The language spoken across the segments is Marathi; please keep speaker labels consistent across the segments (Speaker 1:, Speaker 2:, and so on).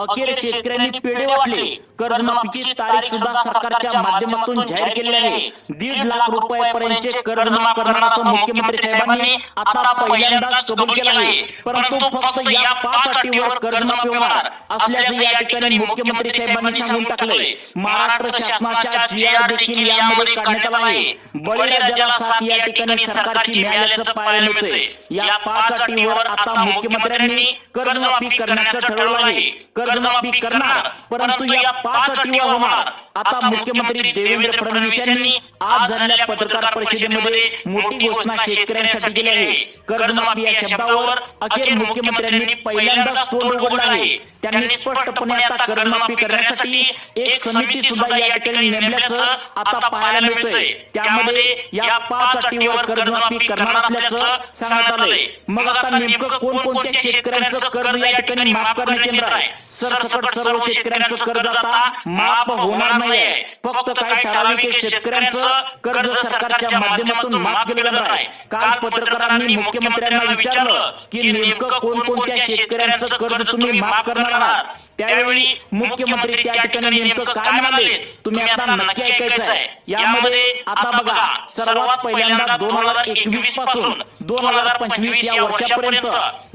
Speaker 1: अखेर शेतकऱ्यांनी पेढे वाटले. कर्जमाफीची तारीख सुद्धा सरकारच्या माध्यमातून जाहीर केली आहे. दीड लाख रुपयापर्यंतचे कर्ज माफ करणार असं मुख्यमंत्री साहेबांनी आता पहिल्यांदाच कबूल केलं आहे परंतु फक्त या पाच अटीवर कर्जमाफी होणार असल्याचं या ठिकाणी मुख्यमंत्री साहेबांनी सांगून टाकलंय. महाराष्ट्र शासनाच्या जी आर देखील यामध्ये काढण्यात आला आहे. बळीराजाला साथ या ठिकाणी सरकारची मिळाल्याचं पाहायला मिळतंय या पाच अटीवर आता मुख्यमंत्र्यांनी कर्जमाफी करण्याचं ठरवलं आहे कर्जमाफी करणार परंतु या पाच अटीवर होणार आता मुख्यमंत्री देवेंद्र फडणवीस यांनी आज झालेल्या पत्रकार परिषदेमध्ये मोठी घोषणा शेतकऱ्यांसाठी केली आहे. कर्जमाफी या शब्दावर अखेर मुख्यमंत्र्यांनी पहिल्यांदाच तोंड उघडलं आहे. त्यांनी स्पष्टपणे आता कर्जमाफी करण्यासाठी एक समिती सुद्धा या ठिकाणी नेमल्याचं आता पाहायला मिळतंय. त्यामध्ये या पाच अटीवर कर्जमाफी करणार असल्याचं सांगण्यात आलंय. मग आता नेमकं कोणकोणत्या शेतकऱ्यांचं कर्ज या ठिकाणी माफ करण्यात येणार आहे? सरसकट सर्व शेतकऱ्यांचं कर्ज आता माफ होणार नाहीये. फक्त काही ठराविक शेतकऱ्यांचं कर्ज सरकारच्या माध्यमातून माफ केलं जाणार आहे. काल पत्रकारांनी मुख्यमंत्र्यांना विचारलं की नेमकं कोणकोणत्या शेतकऱ्यांचं कर्ज तुम्ही माफ करणार? आहात? त्यावेळी मुख्यमंत्री त्या ठिकाणी नेमकं काय म्हणाले? तुम्ही आता नक्की ऐकायचं आहे. यामध्ये आता बघा सर्वात पहिल्यांदा दोन हजार एकवीसपासून दोन हजार पंचवीस या वर्षापर्यंत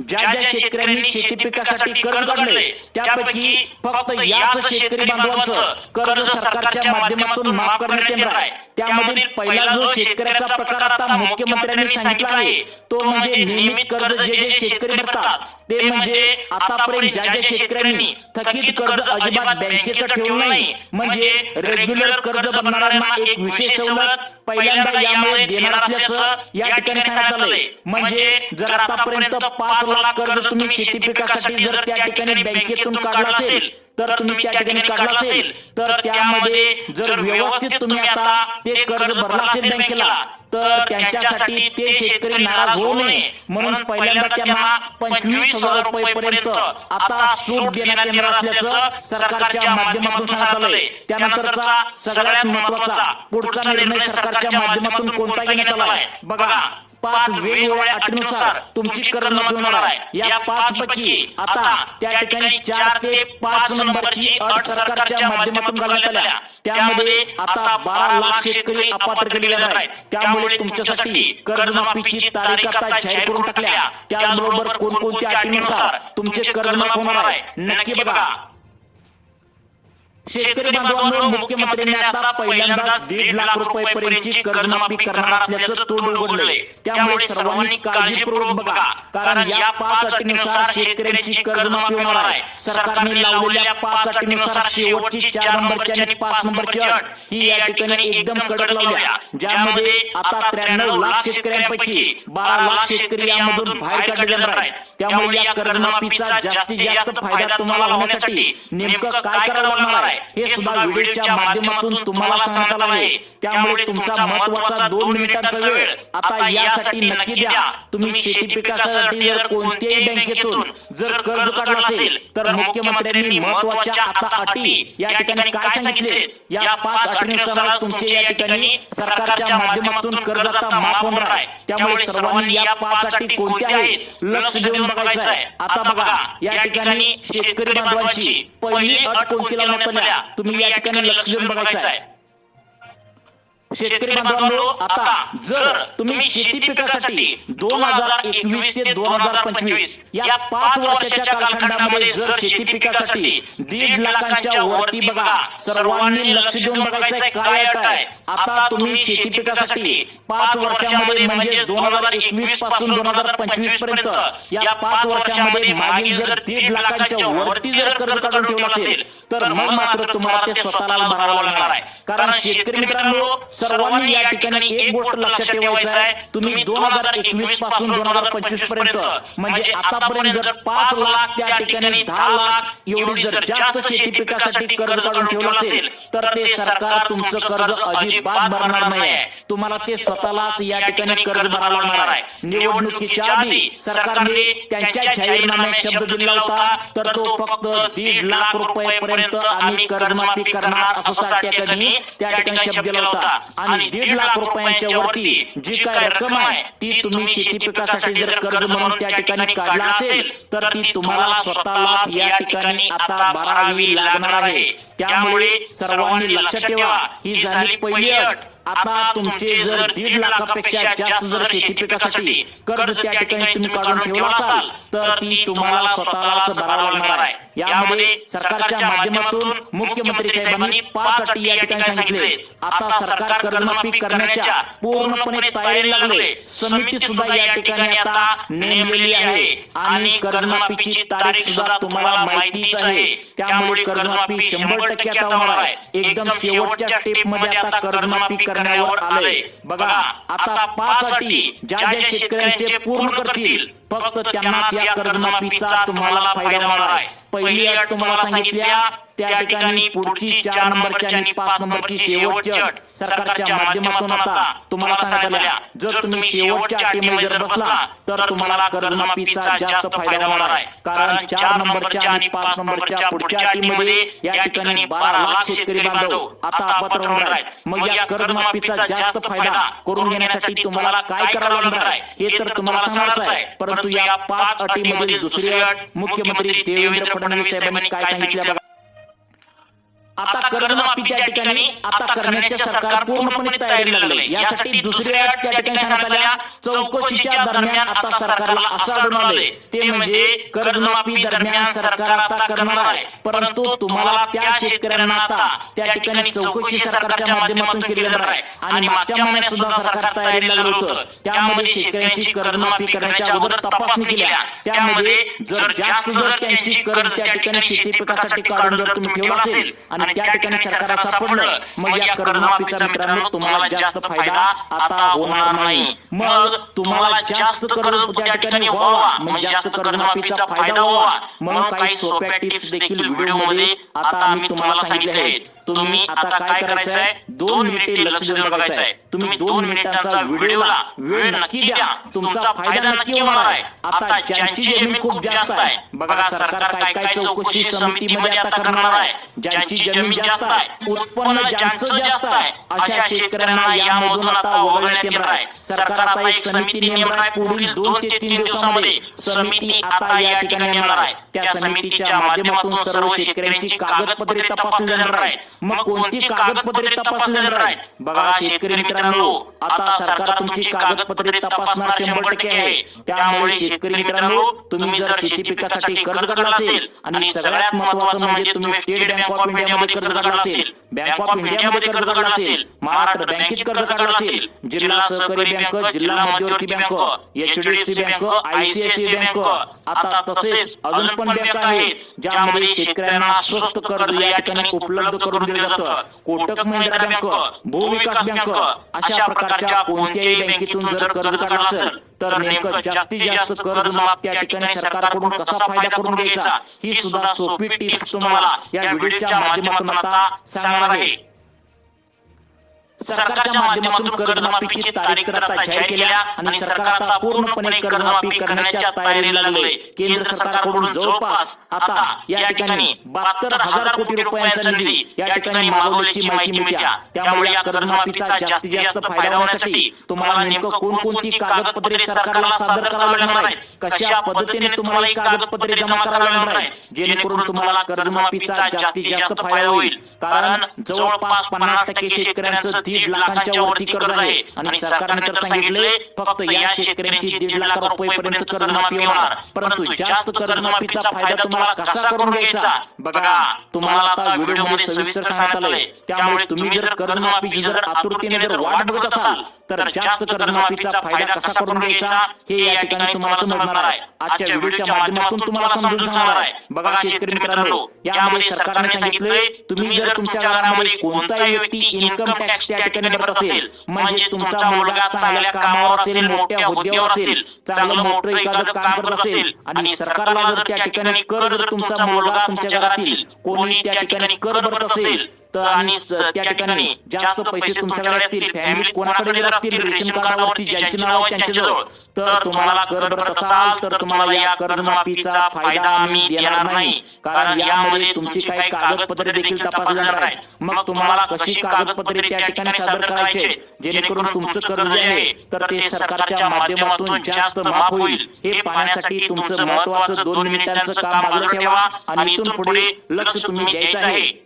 Speaker 1: ज्या ज्या शेतकऱ्यांनी शेती पिकासाठी कर्ज काढले त्यापैकी फक्त याच शेतकरी बांधवांचं कर्ज सरकारच्या माध्यमातून माफ करण्यात येणार आहे. त्यामधील पहिला जो शेतकऱ्याचा प्रकार आता मुख्यमंत्र्यांनी सांगितला आहे तो म्हणजे नियमित कर्ज जे जे शेतकरी भरतात ते म्हणजे आतापर्यंत ज्या ज्या शेतकऱ्यांनी थकीत कर्ज अजिबात बँकेचं ठेवलं नाही म्हणजे रेग्युलर कर्ज भरणाऱ्यांना एक विशेष सवलत पहिल्यांदा यामुळे देणार असल्याचं या ठिकाणी सांगण्यात आलंय. म्हणजे जर आतापर्यंत पाच लाख कर्ज तुम्ही शेती पिकासाठी जर त्या ठिकाणी बँकेतून काढलं असेल तर तुम्ही त्या ठिकाणी काढला असेल तर त्यामध्ये जर व्यवस्थित तुम्ही आता ते कर्ज भरला असेल बँकेला तर त्यांच्यासाठी ते शेतकरी नाराज होऊ नये. म्हणून पहिल्यांदा त्यांना पंचवीस हजार रुपये पर्यंत आता सूट देण्यात येणार असल्याचं सरकारच्या माध्यमातून सांगण्यात आलंय. त्यानंतरचा सगळ्यात महत्त्वाचा पुढचा निर्णय सरकारच्या माध्यमातून कोणता घेण्यात आला आहे बघा पाच वेगवेगळ्या अटीनुसार तुमची कर्जमाफी होणार आहे. या पाच पैकी आता त्या ठिकाणी चार ते पाच नंबरची अट सरकारच्या माध्यमातून घालण्यात आल्या. त्यामध्ये आता बारा लाख शेतकरी अपात्र केले जाणार आहेत. त्यामुळे तुमच्यासाठी कर्जमाफीची तारीख आता जाहीर करून टाकल्या. त्याचबरोबर कोणकोणत्या अटीनुसार तुमचे कर्जमाफ होणार आहे. नक्की बघा. शेतकरी बांधवांनो मुख्यमंत्र्यांनी आता पहिल्यांदा दीड लाख रुपये पर्यंतची कर्जमाफी करणार असल्याचं तोंड उघडलंय. त्यामुळे सर्वांनी काळजीपूर्वक बघा. कारण या पाच अटीनुसार शेतकऱ्यांची कर्जमाफी होणार आहे. सरकारने लावलेल्या पाच अटीनुसार शेवटची चार नंबरची आणि पाच नंबरची अट ही या ठिकाणी एकदम कडक लावल्या. ज्यामध्ये आता त्र्याण्णव लाख शेतकऱ्यांपैकी बारा लाख शेतकरी यामधून बाहेर काढले जाणार आहेत त्यामुळे या कर्जमाफीचा जास्तीत जास्त फायदा तुम्हाला होण्यासाठी नेमकं काय करावं लागणार आहे हे सुद्धा व्हिडिओच्या माध्यमातून तुम्हाला आलं आहे. त्यामुळे तुमचा महत्त्वाचा दोन मिनिटांचा वेळ आता यासाठी नक्की द्या. तुम्ही शेती पिकासाठी जर कोणत्याही बँकेतून जर कर्ज काढलं असेल तर मुख्यमंत्र्यांनी महत्त्वाच्या आता अटी या ठिकाणी काय सांगितले? या पाच अटीनुसार तुमचे या ठिकाणी सरकारच्या माध्यमातून कर्ज आता माफ होणार आहे. त्यामुळे सर्वांनी या पाच अटी कोणत्या आहेत? लक्ष देऊन बघायचं आहे. आता बघा या ठिकाणी शेतकरी बांधवांची पहिली अट कोणती लावण्यात आल्या तुम्ही या ठिकाणी लक्ष देऊन बघायचं आहे. शेतकरी बांधवांनो आता जर तुम्ही शेती पिकासाठी दोन हजार एकवीस ते दोन हजार पंचवीस या पाच वर्षाच्या कालखंडामध्ये जर शेती पिकासाठी दीड लाखांच्या वरती बघा सर्वांनी लक्ष देऊन बघायचं काय अट आहे? आता तुम्ही शेती पिकासाठी पाच वर्षामध्ये म्हणजे दोन हजार एकवीसपासून दोन हजार पंचवीसपर्यंत या पाच वर्षामध्ये मागील जर दीड लाखांच्या वरती जर कर्ज काढून ठेवलं असेल तर मग मात्र तुम्हाला ते स्वतःला भरावं लागणार. आहे. कारण शेतकरी मित्रांनो सर्वांनी या ठिकाणी एक गोष्ट लक्षात ठेवायचं आहे. तुम्ही दोन हजार एकवीसपासून दोन हजार पंचवीसपर्यंत. म्हणजे आतापर्यंत जर पाच लाख त्या ठिकाणी दहा लाख एवढी जर जास्त शेती पिकासाठी कर्ज काढून ठेवलं असेल तर ते सरकार तुमचं कर्ज अजिबात भरणार नाही तुम्हाला ते स्वतःलाच या ठिकाणी कर्ज भरावं लागणार आहे. निवडणुकीच्या आधी सरकारने त्यांच्या जाहीरनाम्यात शब्द दिला होता तर तो फक्त दीड लाख रुपये पर्यंत आम्ही कर्जमाफी करणार असं साठ्याकडे त्या ठिकाणी शब्द दिला होता आणि दीड लाख रुपयांच्या वरती जी काय रक्कम आहे ती तुम्ही शेती पिकासाठी जर कर्ज म्हणून त्या ठिकाणी काढला असेल तर ती तुम्हाला स्वतःला या ठिकाणी आता भरावी लागणार आहे. त्यामुळे सर्वांनी लक्षात ठेवा. ही झाली पहिली अट. आता तुमचे जर दीड लाखापेक्षा जास्त जर शेती पिकासाठी कर्ज त्या ठिकाणी तुम्ही काढून ठेवला असाल तर ती तुम्हाला स्वतःलाच भरावं लागणार आहे. यामध्ये सरकारच्या माध्यमातून मुख्यमंत्री साहेबांनी पाच अटी या ठिकाणी सांगितले. आता सरकार कर्जमाफी करण्याच्या पूर्णपणे तयारीला लागले. समिती सुद्धा या ठिकाणी आता नेमलेली आहे. आणि कर्जमाफीची तारीख सुद्धा तुम्हाला माहितीच आहे. त्यामुळे कर्जमाफी शंभर टक्के आता होणार आहे. एकदम शेवटच्या स्टेपमध्ये आता कर्जमाफी करण्यावर आलंय. बघा आता पाच अटी ज्या ज्या शेतकऱ्यांचे पूर्ण करतील फक्त त्यांना या कर्जमाफीचा तुम्हाला फायदा होणार आहे. पहिली अट तुम्हाला सांगितल्या त्या ठिकाणी पुढची चार नंबरची आणि पाच नंबरची शेवटची अट सरकारच्या माध्यमातून आता तुम्हाला सांगितल्या जर तुम्ही शेवटच्या अटीमध्ये जर बसला तर तुम्हाला कर्जमाफीचा जास्त फायदा होणार आहे. कारण चार नंबरच्या आणि पाच नंबरच्या पुढच्या अटीमध्ये या ठिकाणी बारा लाख शेतकरी बांधव आता अपात्र होणार आहेत. मग या कर्जमाफीचा जास्त फायदा करून घेण्यासाठी तुम्हाला काय करावं लागणार आहे? हे तर तुम्हाला सांगायचं आहे. परंतु या पाच अटीमधील दुसरी अट मुख्यमंत्री देवेंद्र फडणवीस साहेबांनी काय सांगितलं आता कर्जमाफी त्या ठिकाणी आता करण्याचे सरकार पूर्णपणे तयारी लागले यासाठी अट त्या ठिकाणी सांगण्यात आल्या चौकशीच्या दरम्यान आता सरकारला असं आढळून आले ते म्हणजे कर्जमाफी दरम्यान सरकार आता करणार आहे. परंतु तुम्हाला त्या शेतकऱ्यांना आता त्या ठिकाणी चौकशी सरकारच्या माध्यमातून केली जाणार आहे. आणि मागच्या महिन्यात सुद्धा सरकार तयारी लागलं होतं. त्यामध्ये शेतकऱ्यांची कर्जमाफी करण्याच्या अगोदर तपासणी केल्या त्यामध्ये जर जास्त जर त्यांची कर्ज त्या ठिकाणी शेती पिकासाठी काढून जर तुम्ही ठेवला असेल आणि आणि त्या ठिकाणी सरकार सापडलं. मग या कर्जमाफीचा मित्रांनो तुम्हाला जास्त फायदा आता होणार नाही. मग तुम्हाला जास्त कर्ज त्या ठिकाणी व्हावा. मग जास्त कर्जमाफीचा फायदा व्हावा. म्हणून काही सोप्या टिप्स देखील व्हिडिओमध्ये आता आम्ही तुम्हाला सांगितले आहेत. तुम्ही आता काय करायचं आहे दोन मिनिटे लक्ष देऊन बघायचं आहे तुम्ही दोन मिनिटांचा व्हिडिओला वेळ नक्की द्या. तुमचा फायदा नक्की होणार आहे. आता ज्यांची जमीन खूप जास्त आहे. बघा सरकार काय काय चौकशी समितीमध्ये आता करणार आहे. ज्यांची जमीन जास्त आहे. उत्पन्न ज्यांचं जास्त आहे. अशा शेतकऱ्यांना यामधून आता वगळण्यात येणार आहे. सरकार आता एक समिती नेमणार आहे पुढील दोन ते तीन दिवसामध्ये समिती आता या ठिकाणी येणार आहे त्या समितीच्या माध्यमातून सर्व शेतकऱ्यांची कागदपत्रे तपासली जाणार आहेत मग कोणती कागदपत्रे तपासली जाणार आहेत बघा शेतकरी मित्रांनो आता सरकार तुमची कागदपत्रे तपासणार शंभर टक्के आहे. त्यामुळे शेतकरी मित्रांनो तुम्ही जर शेती पिकासाठी कर्ज काढला असेल आणि सगळ्यात महत्वाचं म्हणजे तुम्ही स्टेट बँक ऑफ इंडिया मध्ये कर्ज काढला असेल. बँक ऑफ इंडिया मध्ये कर्ज काढला असेल. महाराष्ट्र बँकेत कर्ज काढला असेल. जिल्हा सहकारी बँक जिल्हा मध्यवर्ती bank HDFC bank ICICI bank. आता तसेच अजून पण बँक आहेत ज्यामध्ये शेतकऱ्यांना स्वस्त कर्ज या ठिकाणी उपलब्ध करून दिलं जातं. कोटक महिंद्रा बँक भूविकास बँक अशा प्रकारच्या कोणत्याही बँकेतून जर कर्ज काढलं असेल तर नेमकं जास्तीत जास्त कर्ज माफ त्या ठिकाणी सरकारकडून कसा फायदा करून घ्यायचा? ही सुद्धा सोपी टिप्स तुम्हाला या व्हिडिओच्या माध्यमातून आता सांगणार आहे. सरकारच्या माध्यमातून कर्जमाफीची तारीख तर आता जाहीर केल्या आणि सरकार आता पूर्णपणे कर्जमाफी करण्याच्या तयारीला लागले केंद्र सरकारकडून जवळपास आता या ठिकाणी बहात्तर हजार कोटी रुपयांचा निधी या ठिकाणी मागवल्याची माहिती मिळते. त्यामुळे या कर्जमाफीचा जास्तीत जास्त फायदा होण्यासाठी तुम्हाला नेमकं कोणकोणती कागदपत्रे सरकारला सादर करावी लागणार आहेत? कशा पद्धतीने तुम्हाला ही कागदपत्रे जमा करावी लागणार आहेत? जेणेकरून तुम्हाला कर्जमाफीचा जास्तीत जास्त फायदा होईल. कारण जवळपास पन्नास टक्के शेतकऱ्यांचं दीड लाखांच्या वरती कर्ज आहे. आणि सरकारने तर सांगितले फक्त या शेतकऱ्यांची दीड लाख रुपयेपर्यंत कर्जमाफी होणार. परंतु जास्त कर्जमाफीचा फायदा तुम्हाला कसा करून घ्यायचा? बघा तुम्हाला आता व्हिडिओमध्ये सविस्तर सांगण्यात आलंय. त्यामुळे तुम्ही जर कर्जमाफीची जर आतुरतेने जर वाट बघत असाल तर जास्त कर्जमाफीचा फायदा कसा करून घ्यायचा? हे या ठिकाणी तुम्हाला समजणार आहे. आजच्या व्हिडिओच्या माध्यमातून तुम्हाला समजून सांगणार आहे. बघा शेतकरी मित्रांनो यामध्ये सरकारने सांगितलंय तुम्ही जर तुमच्या घरामध्ये कोणताही व्यक्ती इन्कम टॅक्स त्या ठिकाणी भरत असेल म्हणजे तुमचा मुलगा चांगल्या कामावर असेल मोठ्या हुद्द्यावर असेल चांगलं मोठं एखादं काम करत असेल आणि सरकारला जर त्या ठिकाणी कर जर तुमचा मुलगा तुमच्या घरातील कोणी त्या ठिकाणी कर भरत असेल तर आणि त्या ठिकाणी जास्त पैसे तुमच्याकडे असतील फॅमिली कोणाकडे जर असतील रेशन कार्डावरती ज्यांची नाव आहे त्यांच्याजवळ तर तुम्हाला कर भरत असाल तर तुम्हाला या कर्जमाफीचा फायदा आम्ही देणार नाही. कारण यामध्ये तुमची काही कागदपत्रे देखील तपासली जाणार आहेत. मग तुम्हाला कशी कागदपत्रे त्या ठिकाणी सादर करायचे? जेणेकरून तुमचं कर्ज जे आहे तर ते सरकारच्या माध्यमातून जास्त माफ होईल. हे पाहण्यासाठी तुमचं महत्वाचं दोन मिनिटांचं काम बाजूला ठेवा आणि इथून पुढे लक्ष तुम्ही द्यायचं आहे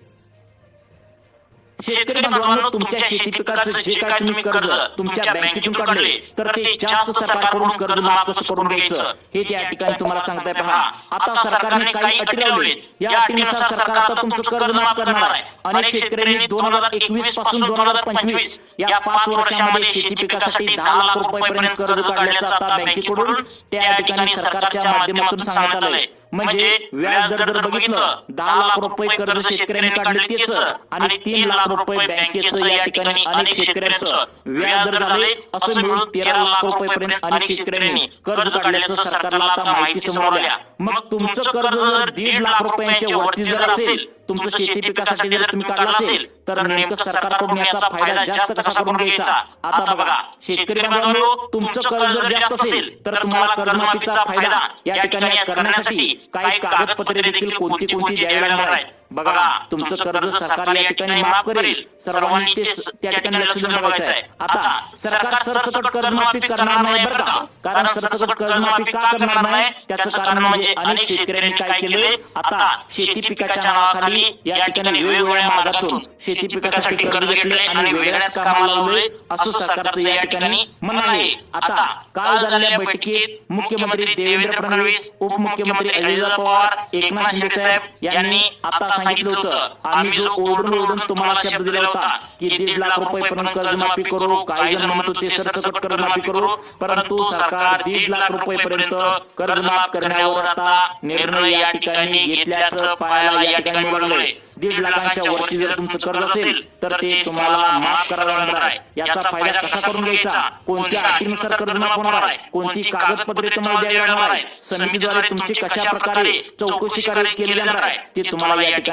Speaker 1: शेतकरी बांधवांनो तुमच्या शेती पिकाचं जे काय तुम्ही कर्ज तुमच्या बँकेतून काढले तर ते जास्त सरकारकडून कर्ज माफ कसं करून घ्यायचं. हे त्या ठिकाणी तुम्हाला सांगताय पहा. आता सरकारने काही अटी लावले या अटीनुसार सरकार आता तुमचं कर्ज माफ करणार आहे. अनेक शेतकऱ्यांनी दोन हजार एकवीसपासून दोन हजार पंचवीस या पाच वर्षामध्ये शेती पिकासाठी दहा लाख रुपयापर्यंत कर्ज काढल्याचं आता बँकेकडून त्या ठिकाणी सरकारच्या माध्यमातून सांगण्यात आलंय. म्हणजे व्याज दर जर बघितलं दहा लाख रुपये कर्ज शेतकऱ्यांनी काढले तेच आणि तीन लाख रुपये बँकेचं या ठिकाणी अनेक शेतकऱ्यांचं व्याज दर झाले असं मिळून तेरा लाख रुपयेपर्यंत अनेक शेतकऱ्यांनी कर्ज काढल्याचं सरकारला आता माहिती समोर आल्या. मग तुमचं कर्ज जर दीड लाख रुपयांच्या वरती जर असेल तुमचं शेती पिकासाठी जर तुम्ही काढलं असेल तर नेमकं सरकारकडून याचा फायदा जास्त कसा करून घ्यायचा? आता बघा शेतकरी बांधवांनो तुमचं कर्ज जर जास्त असेल तर तुम्हाला कर्जमाफीचा फायदा या ठिकाणी करण्यासाठी काही कागदपत्रे देखील कोणती कोणती द्यावी लागणार आहेत? बघा तुमचं कर्ज सरकार या ठिकाणी माफ करेल. सर्वांनी ते त्या ठिकाणी लक्ष देऊन बघायचं आहे. आता सरकार सरसकट कर्जमाफी करणार नाही बरं का? कारण सरसकट कर्जमाफी का करणार नाही? त्याचं कारण म्हणजे अनेक शेतकऱ्यांनी काय केलंय? आता शेती पिकाच्या नावाखाली या ठिकाणी वेगवेगळ्या मार्गातून शेती पिकासाठी कर्ज घेतले आणि वेगळ्याच कामाला लावले असं सरकारचं या ठिकाणी म्हणणं आहे आता काल झालेल्या बैठकीत मुख्यमंत्री देवेंद्र फडणवीस उपमुख्यमंत्री अजित पवार एकनाथ शिंदे साहेब यांनी आता सांगितलं होतं आम्ही जो ओरडून ओरडून तुम्हाला शब्द दिला होता की दीड लाख रुपये पर्यंत कर्जमाफी करू काही जण म्हणत होते सरसकट कर्जमाफी करू परंतु सरकार दीड लाख रुपये पर्यंत कर्जमाफ करण्यावर आता निर्णय या ठिकाणी घेतल्याचं पाहायला या ठिकाणी मिळू लागलंय दीड लाखांच्या वरती जर तुमचं कर्ज असेल तर ते तुम्हाला माफ करावं लागणार आहे. याचा फायदा कसा करून घ्यायचा? कोणत्या अटीनुसार कर्ज माफ होणार आहे? कोणती कागदपत्रे तुम्हाला द्यावी लागणार आहे? समितीद्वारे तुमची कशा प्रकारे चौकशी केली जाणार आहे ते तुम्हाला या ठिकाणी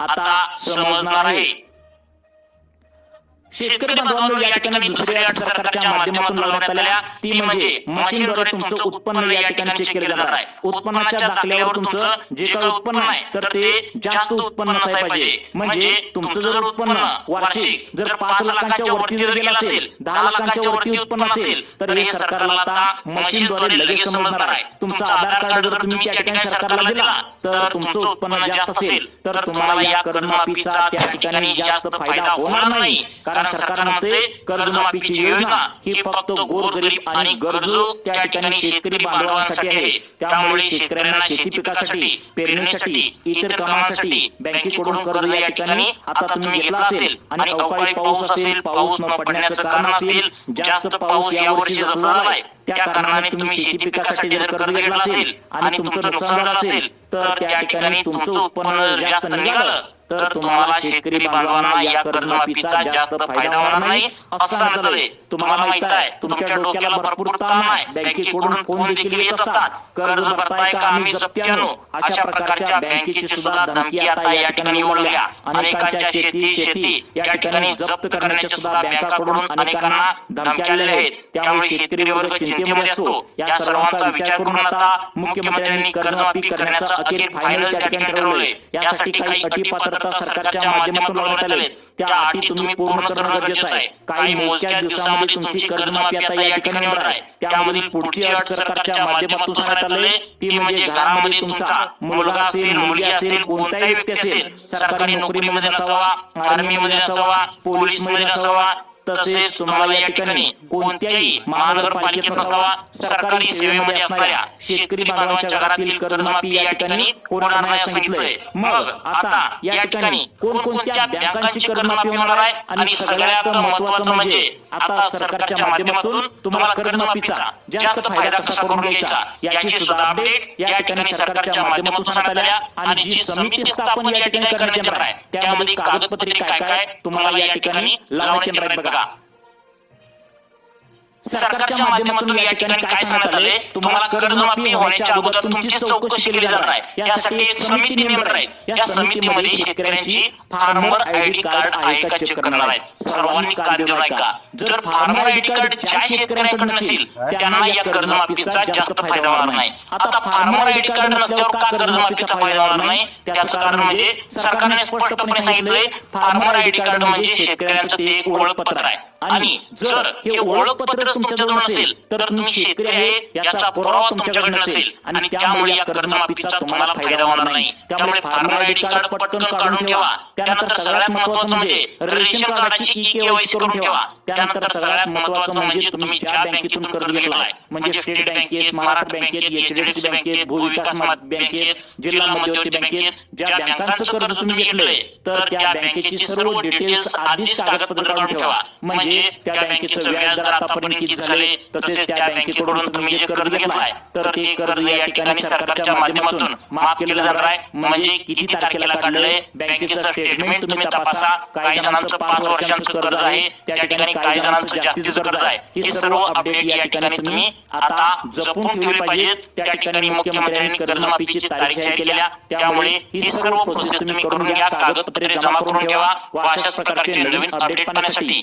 Speaker 1: आता समजणार आहे. शेतकरी बांधवांनो या ठिकाणी दुसऱ्या सरकारच्या माध्यमातून लावण्यात आल्या ती म्हणजे मशीनद्वारे तुमचं उत्पन्न या ठिकाणी चेक केलं जाणार आहे. उत्पन्नाच्या दाखल्यावर तुमचं जे काही उत्पन्न आहे तर ते जास्त उत्पन्न असायला पाहिजे. म्हणजे तुमचं जर उत्पन्न वार्षिक जर पाच लाखांच्या वरती जर गेलं असेल दहा लाखांच्या वरती उत्पन्न असेल तर हे सरकारला आता मशीनद्वारे लगेच समजणार आहे. तुमचं आधार कार्ड जर तुम्ही त्या ठिकाणी सरकारला दिला तर तुमचं उत्पन्न जास्त असेल तर तुम्हाला या कर्जमाफीचा त्या ठिकाणी जास्त फायदा होणार नाही कारण सरकार म्हणते कर्जमाफीची योजना ही फक्त गोरगरीब आणि गरजू त्या ठिकाणी शेतकरी बांधवांसाठी आहे. त्यामुळे शेतकऱ्यांना शेती पिकासाठी पेरणीसाठी इतर कामांसाठी बँकेकडून कर्ज या ठिकाणी आता तुम्ही घेतला असेल. आणि अवकाळी पाऊस असेल पाऊस न पडण्याचं कारण असेल जास्त पाऊस यावर्षी जसं झालाय त्या कारणाने तुम्ही शेती पिकासाठी जर कर्ज घेतला असेल आणि तुमचं नुकसान झालं असेल तर त्या ठिकाणी तुमचं उत्पन्न जास्त निघालं. तर तुम्हाला शेतकरी बांधवांना या कर्जमाफीचा जास्त फायदा होणार नाही असं तुम्हाला माहीत आहे तुमच्या डोक्याला भरपूर ताण आहे. बँकेकडून फोन देखील येत असतात. कर्ज भरताय का आम्ही जप्ती आणू अशा प्रकारच्या बँकेची सुद्धा धमकी आता या ठिकाणी लागल्या अनेकांच्या शेती शेती या ठिकाणी जप्त करण्याच्या सुद्धा बँकाकडून अनेकांना धमक्या आलेल्या आहेत. त्यामुळे शेतकरी वर्ग चिंतेमध्ये असतो या सर्वांचा विचार करून आता मुख्यमंत्र्यांनी कर्जमाफी करण्याचं अखेर फायनल त्या ठिकाणी ठरवलंय यासाठी काही अटी पात्रता सरकारच्या माध्यमातून लावण्यात आले. त्या अटी तुम्ही पूर्ण करणं गरजेचं आहे. काही मोजक्या दिवसामध्ये तुमची कर्जमाफी आता या ठिकाणी होणार आहे. त्यामध्ये पुढची अट सरकारच्या माध्यमातून सांगण्यात आले. ती म्हणजे घरामध्ये तुमचा मुलगा असेल मुलगी असेल कोणताही व्यक्ती असेल सरकारी नोकरीमध्ये नसावा आर्मीमध्ये नसावा पोलीसमध्ये नसावा तसेच तुम्हाला या ठिकाणी कोणत्याही महानगरपालिकेत नसावा सरकारी सेवेमध्ये असणाऱ्या शेतकरी बांधवांच्या घरातील कर्जमाफी या ठिकाणी होणार नाही असं सांगितलंय. मग आता या ठिकाणी कोणकोणत्या बँकांची कर्जमाफी होणार आहे? आणि सगळ्यात महत्वाचं म्हणजे आता सरकारच्या माध्यमातून तुम्हाला कर्जमाफीचा जास्त फायदा कसा करून घ्यायचा? याची सुद्धा अपडेट या ठिकाणी सरकारच्या माध्यमातून सांगण्यात आल्या आणि जी समिती स्थापन या ठिकाणी करण्यात येणार आहे त्यामध्ये कागदपत्रे काय काय तुम्हाला या ठिकाणी लावण्यात येणार आहेत बघा सरकारच्या माध्यमातून या ठिकाणी काय सांगण्यात आले? तुम्हाला कर्जमाफी होण्याच्या अगोदर तुमची चौकशी केली जाणार आहे. यासाठी एक समिती नेमणार आहे. या समितीमध्ये शेतकऱ्यांची फार्मर आयडी कार्ड आहे का चेक करणार आहेत. सर्वांनी कार्ड देऊ का जर फार्मर आयडी कार्ड ज्या शेतकऱ्यांकडे नसेल त्यांना या कर्जमाफीचा जास्त फायदा होणार नाही. आता फार्मर आयडी कार्ड नसल्यावर का कर्जमाफीचा फायदा होणार नाही? त्याचं कारण म्हणजे सरकारने स्पष्टपणे सांगितलंय फार्मर आयडी कार्ड म्हणजे शेतकऱ्यांचं ते एक ओळखपत्र आहे आणि जर हे ओळखपत्र तुमच्याजवळ नसेल तर तुम्ही शेतकरी आहे याचा पुरावा तुमच्याकडे नसेल. आणि त्यामुळे या कर्जमाफीचा तुम्हाला फायदा होणार नाही. त्यामुळे फार्मर आयडी कार्ड पटकन काढून ठेवा. त्यानंतर सगळ्यात महत्वाचं म्हणजे रेशन कार्डाची ई केवायसी करून ठेवा. त्यानंतर सगळ्यात महत्वाचं म्हणजे तुम्ही ज्या बँकेतून कर्ज घेतलाय म्हणजे स्टेट बँकेत महाराष्ट्र बँकेत एचडीएफसी बँकेत भूविकास बँकेत जिल्हा मध्यवर्ती बँकेत ज्या बँकांचं कर्ज तुम्ही घेतलंय तर त्या बँकेची सर्व डिटेल्स आधीच कागदपत्र काढून ठेवा म्हणजे त्या बँकेचं व्याज दर आतापर्यंत किती झाले तसेच त्या बँकेकडून तुम्ही जे कर्ज घेतलाय तर ते कर्ज या ठिकाणी सरकारच्या माध्यमातून माफ केलं जाणार आहे म्हणजे किती तारखेला काढलंय? बँकेचं स्टेटमेंट तुम्ही तपासा. काही जणांचं पाच वर्षांचं कर्ज आहे. त्या ठिकाणी काही जणांचं जास्तीचं कर्ज आहे. हे सर्व अपडेट या ठिकाणी तुम्ही आता जपून ठेवले पाहिजेत. त्या ठिकाणी मुख्यमंत्र्यांनी कर्जमाफीची तारीख जाहीर केल्या त्यामुळे ही सर्व प्रोसेस तुम्ही करून घ्या कागदपत्रे जमा करून ठेवा व अशाच प्रकारचे नवीन अपडेट पाहण्यासाठी